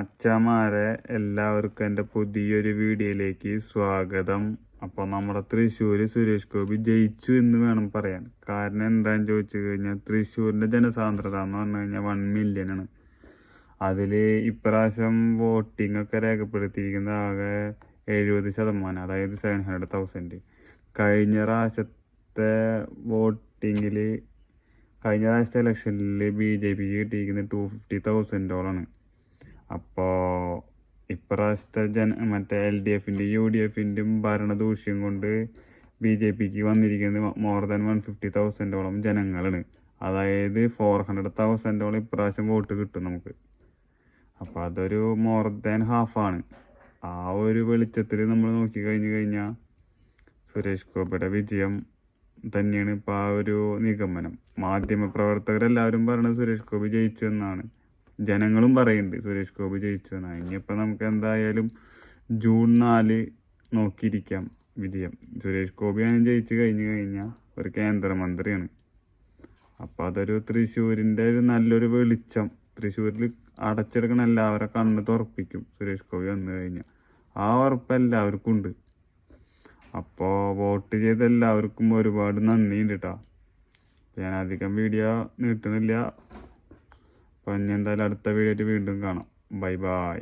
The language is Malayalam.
അച്ഛന്മാരെ എല്ലാവർക്കും എന്റെ പുതിയൊരു വീഡിയോയിലേക്ക് സ്വാഗതം. അപ്പോൾ നമ്മുടെ തൃശ്ശൂർ സുരേഷ് ഗോപി ജയിച്ചു എന്ന് വേണം പറയാൻ. കാരണം എന്താണെന്ന് ചോദിച്ചു കഴിഞ്ഞാൽ തൃശ്ശൂരിന്റെ ജനസാന്ദ്രത എന്ന് പറഞ്ഞു കഴിഞ്ഞാൽ വൺ ആണ്. അതിൽ ഇപ്രാവശ്യം വോട്ടിംഗ് ഒക്കെ രേഖപ്പെടുത്തിയിരിക്കുന്നത് ആകെ എഴുപത് ശതമാനം അതായത് സെവൻ ഹൺഡ്രഡ് തൗസൻഡ് കഴിഞ്ഞ പ്രാവശ്യത്തെ വോട്ടിങ്ങിൽ കഴിഞ്ഞ പ്രാവശ്യത്തെ ഇലക്ഷനിൽ ബി ജെ പിക്ക് കിട്ടിയിരിക്കുന്നത് ടു ഫിഫ്റ്റി തൗസൻഡോളാണ് അപ്പോൾ ഇപ്രാവശ്യത്തെ ജന മറ്റേ എൽ ഡി എഫിന്റെ യു ഡി എഫിന്റെയും ഭരണദൂഷ്യം കൊണ്ട് ബി ജെ പിക്ക് വന്നിരിക്കുന്നത് മോർ ദാൻ വൺ ഫിഫ്റ്റി തൗസൻഡോളം ജനങ്ങളാണ്. അതായത് ഫോർ ഹൺഡ്രഡ് തൗസൻഡോളം ഇപ്രാവശ്യം വോട്ട് കിട്ടും നമുക്ക്. അപ്പോൾ അതൊരു മോർ ദാൻ ഹാഫാണ് ആ ഒരു വെളിച്ചത്തിൽ നമ്മൾ നോക്കി കഴിഞ്ഞു കഴിഞ്ഞാൽ സുരേഷ് ഗോപിയുടെ വിജയം തന്നെയാണ് ഇപ്പോൾ ആ ഒരു നിഗമനം. മാധ്യമപ്രവർത്തകരെല്ലാവരും പറയുന്നത് സുരേഷ് ഗോപി ജയിച്ചു എന്നാണ്. ജനങ്ങളും പറയുന്നുണ്ട് സുരേഷ് ഗോപി ജയിച്ചു എന്നാണ് ഇനിയിപ്പോൾ നമുക്ക് എന്തായാലും ജൂൺ നാല് നോക്കിയിരിക്കാം വിജയം. സുരേഷ് ഗോപിയാണ് ജയിച്ചു കഴിഞ്ഞു കഴിഞ്ഞാൽ ഒരു കേന്ദ്രമന്ത്രിയാണ്. അപ്പോൾ അതൊരു തൃശ്ശൂരിന്റെ ഒരു നല്ലൊരു വെളിച്ചം. തൃശ്ശൂരിൽ അടച്ചെടുക്കണ എല്ലാവരെ കണ്ണ് തുറപ്പിക്കും സുരേഷ് ഗോപി വന്നു കഴിഞ്ഞാൽ ആ ഉറപ്പ് എല്ലാവർക്കും ഉണ്ട്. അപ്പോൾ വോട്ട് ചെയ്ത എല്ലാവർക്കും ഒരുപാട് നന്ദിയുണ്ട് കേട്ടോ ഞാൻ അധികം വീഡിയോ നീട്ടുന്നില്ല അപ്പം ഇനി എന്തായാലും അടുത്ത വീഡിയോയിട്ട് വീണ്ടും കാണാം. Bye bye